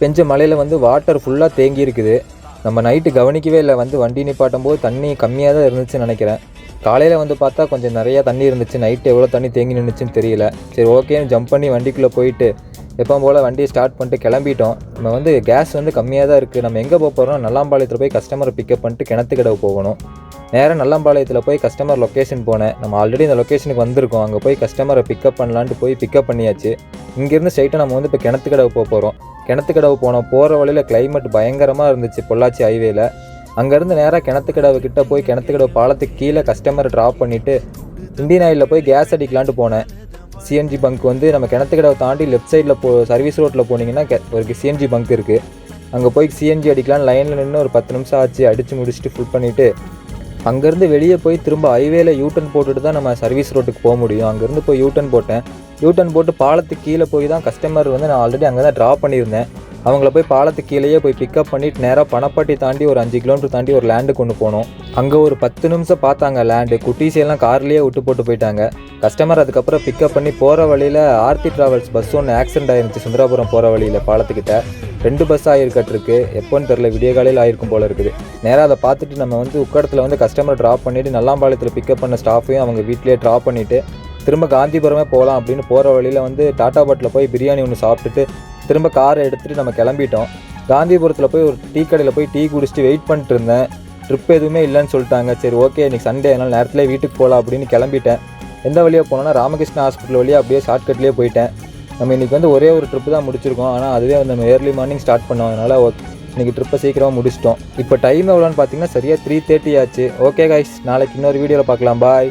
பெஞ்ச மழையில் வந்து வாட்டர் ஃபுல்லாக தேங்கி இருக்குது நம்ம நைட்டு கவனிக்கவே இல்லை. வந்து வண்டி நிப்பாட்டும் போது தண்ணி கம்மியாக தான் இருந்துச்சுன்னு நினைக்கிறேன். காலையில் வந்து பார்த்தா கொஞ்சம் நிறையா தண்ணி இருந்துச்சு. நைட்டு எவ்வளோ தண்ணி தேங்கி நின்றுச்சுன்னு தெரியல. சரி ஓகேன்னு ஜம்ப் பண்ணி வண்டிக்குள்ளே போயிட்டு எப்போ போல் வண்டியை ஸ்டார்ட் பண்ணிட்டு கிளம்பிட்டோம். நம்ம வந்து கேஸ் வந்து கம்மியாக தான் இருக்குது நம்ம எங்கே போக போகிறோம் நல்லாம்பாளையத்தில் போய் கஸ்டமரை பிக்கப் பண்ணிட்டு கிணத்துக்கடவு போகணும். நேராக நல்லாம்பாளையத்தில் போய் கஸ்டமர் லொக்கேஷன் போனேன். நம்ம ஆல்ரெடி இந்த லொக்கேஷனுக்கு வந்திருக்கோம். அங்கே போய் கஸ்டமரை பிக்கப் பண்ணலான்ட்டு போய் பிக்கப் பண்ணியாச்சு. இங்கேருந்து ஸ்ட்ரைட்டாக நம்ம வந்து இப்போ கிணத்துக்கடவு போக போகிறோம் கிணத்துக்கடவு போனோம். போகிற வழியில் கிளைமேட் பயங்கரமாக இருந்துச்சு பொள்ளாச்சி ஹைவேல அங்கேருந்து நேராக கிணத்துக்கடவு கிட்டே போய் கிணத்துக்கடவு பாலத்துக்கு கீழே கஸ்டமரை ட்ராப் பண்ணிவிட்டு இந்தியன் ஆயிலில் போய் கேஸ் அடிக்கலான்ட்டு போனேன். சிஎன்ஜி பங்க் வந்து நம்ம கிணத்துக்கடவை தாண்டி லெஃப்ட் சைடில் போ சர்வீஸ் ரோட்டில் போனீங்கன்னா ஒரு சிஎன்ஜி பங்க் இருக்குது அங்கே போய் சிஎன்ஜி அடிக்கலாம் லைனில் நின்று ஒரு பத்து நிமிஷம் ஆச்சு. அடித்து முடிச்சுட்டு ஃபுல் பண்ணிவிட்டு அங்கேருந்து வெளியே போய் திரும்ப ஹைவேல யூட்டன் போட்டுட்டு தான் நம்ம சர்வீஸ் ரோட்டுக்கு போக முடியும். அங்கேருந்து போய் யூட்டன் போட்டேன். யூட்டன் போட்டு பாலத்துக்கு கீழே போய் தான் கஸ்டமர் வந்து நான் ஆல்ரெடி அங்கே தான் ட்ராப் பண்ணியிருந்தேன். அவங்கள போய் பாலத்துக்கு கீழேயே போய் பிக்கப் பண்ணிட்டு நேராக பணப்பட்டி தாண்டி ஒரு அஞ்சு கிலோமீட்டர் தாண்டி ஒரு லேண்டு கொண்டு போனோம். அங்கே ஒரு பத்து நிமிஷம் பார்த்தாங்க லேண்டு குட்டீஸெல்லாம் கார்லேயே விட்டு போட்டு போயிட்டாங்க. கஸ்டமர் அதுக்கப்புறம் பிக்கப் பண்ணி போகிற வழியில் ஆர்த்தி ட்ராவல்ஸ் பஸ் ஒன்று ஆக்சிடென்ட் ஆயிருந்துச்சு சுந்தராபுரம் போகிற வழியில் பாலத்துக்கிட்ட. ரெண்டு பஸ் ஆயிருக்கட்டிருக்கு எப்போன்னு தெரில விடிய காலையில் ஆயிருக்கும் போல இருக்குது. நேராக அதை பார்த்துட்டு நம்ம வந்து உக்கடத்தில் வந்து கஸ்டமர் ட்ராப் பண்ணிவிட்டு நல்லாம்பாளையத்தில் பிக்கப் பண்ண ஸ்டாஃபையும் அவங்க வீட்லேயே ட்ராப் பண்ணிவிட்டு திரும்ப காந்திபுரமே போகலாம் அப்படின்னு போகிற வழியில் வந்து டாட்டா பாட்டில் போய் பிரியாணி ஒன்று சாப்பிட்டுட்டு திரும்ப காரை எடுத்துகிட்டு நம்ம கிளம்பிட்டோம். காந்திபுரத்தில் போய் ஒரு டீ கடையில் போய் டீ குடிச்சிட்டு வெயிட் பண்ணிட்டு இருந்தேன். ட்ரிப் எதுவுமே இல்லைன்னு சொல்லிட்டாங்க. சரி ஓகே இன்னைக்கு சண்டே அதனால் நேரத்தில் வீட்டுக்கு போகலாம் அப்படின்னு கிளம்பிட்டேன். எந்த வழியாக போனோம்னா ராமகிருஷ்ணா ஹாஸ்பிட்டல் வழியாக அப்படியே ஷார்ட்கட்லேயே போயிட்டேன். நம்ம இன்றைக்கி வந்து ஒரே ஒரு ட்ரிப்பு தான் முடிச்சிருக்கோம். ஆனால் அதுவே வந்து நம்ம ஏர்லி மார்னிங் ஸ்டார்ட் பண்ணோம். அதனால் இன்றைக்கி இன்னைக்கு ட்ரிப்பை சீக்கிரமாக முடிச்சிட்டோம். இப்போ டைம் எவ்வளோன்னு பார்த்தீங்கன்னா சரியாக த்ரீ தேர்ட்டி ஆச்சு. ஓகே காய்ஸ் நாளைக்கு இன்னொரு வீடியோவில் பார்க்கலாம் பாய்